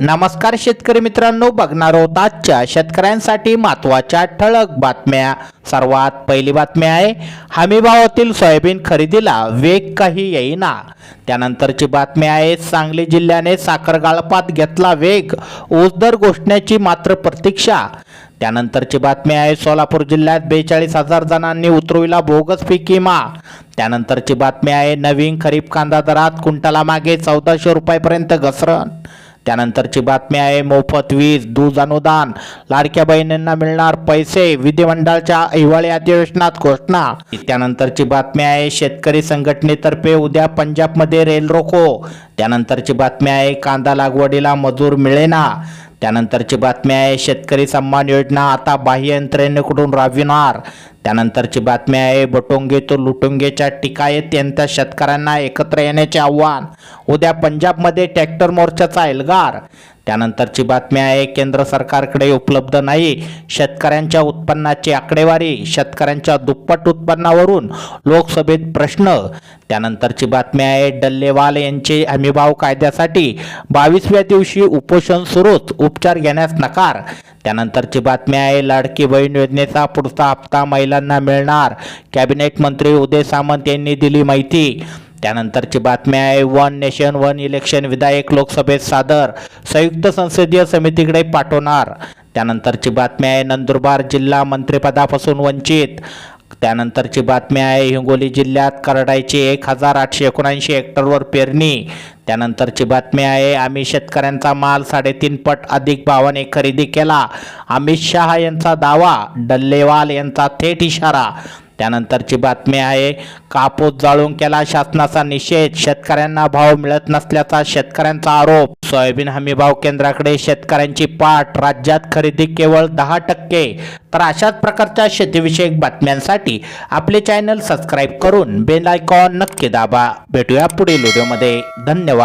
नमस्कार शेतकरी मित्रांनो बघणार आहोत आजच्या शेतकऱ्यांसाठी महत्त्वाच्या ठळक बातम्या. सर्वात पहिली बातमी आहे हमीभावातील सोयाबीन खरेदीला वेग काही येईना. त्यानंतरची बातमी आहे सांगली जिल्ह्याने साखर गाळपात घेतला वेग ओसदर दर घोषण्याची मात्र प्रतीक्षा. त्यानंतरची बातमी आहे सोलापूर जिल्ह्यात बेचाळीस हजार जणांनी उतरविला बोगस पीक विमा. त्यानंतरची बातमी आहे नवीन खरीप कांदा दरात कुंटला मागे चौदाशे रुपयापर्यंत घसरण. त्यानंतरची बातमी आहे मोफत वीज दूध अनुदान लाडक्या बहिणींना मिळणार पैसे विधिमंडळाच्या हिवाळी अधिवेशनात घोषणा. त्यानंतरची बातमी आहे शेतकरी संघटनेतर्फे उद्या पंजाबमध्ये रेल रोको. त्यानंतरची बातमी आहे कांदा लागवडीला मजूर मिळेना. त्यानंतरची बातमी आहे शेतकरी सन्मान योजना आता बाह्य यंत्रणेकडून राबविणार? त्यानंतरची बातमी आहे बटोंगे तो लुटोंगेच्या टिकायत यांच्या शेतकऱ्यांना एकत्र येण्याचे आव्हान. उद्या पंजाबमध्ये ट्रॅक्टर मोर्चाचा एल्गार. त्यानंतरची बातमी आहे केंद्र सरकारकडे उपलब्ध नाही. शेतकऱ्यांच्या उत्पन्नाची आकडेवारी शेतकऱ्यांच्या दुप्पट उत्पन्नावरून लोकसभेत प्रश्न. त्यानंतरची बातमी आहे डल्लेवाल यांचे हमीभाव कायद्यासाठी बावीसव्या दिवशी उपोषण सुरूच उपचार घेण्यास नकार. त्यानंतरची बातमी आहे लाडकी बहीण योजनेचा पुढचा हप्ता महिलांना मिळणार. कॅबिनेट मंत्री उदय सामंत यांनी दिली माहिती. त्यानंतरची बातमी आहे वन नेशन वन इलेक्शन विधायक लोकसभेत सादर. संयुक्त संसदीय समितीकडे पाठवणार. त्यानंतरची बातमी आहे नंदुरबार जिल्हा मंत्रिपदापासून वंचित. त्यानंतरची बातमी आहे हिंगोली जिल्ह्यात करडायची एक हजार आठशे एकोणऐंशी हेक्टरवर पेरणी. त्यानंतरची बातमी आहे आम्ही शेतकऱ्यांचा माल साडेतीन पट अधिक भावाने खरेदी केला. अमित शहा यांचा दावा डल्लेवाल यांचा थेट इशारा. त्यानंतरची बातमी आहे कापूस जाळून केला शासनाचा निषेध शेतकऱ्यांना भाव मिळत नसल्याचा शेतकऱ्यांचा आरोप. सोयाबीन हमी भाव केंद्राकडे शेतकऱ्यांची पाठ राज्यात खरेदी केवळ दहा टक्के. तर अशाच प्रकारच्या शेतीविषयक बातम्यांसाठी आपले चॅनल सबस्क्राईब करून बेल आयकॉन नक्की दाबा. भेटूया पुढील व्हिडिओमध्ये. धन्यवाद.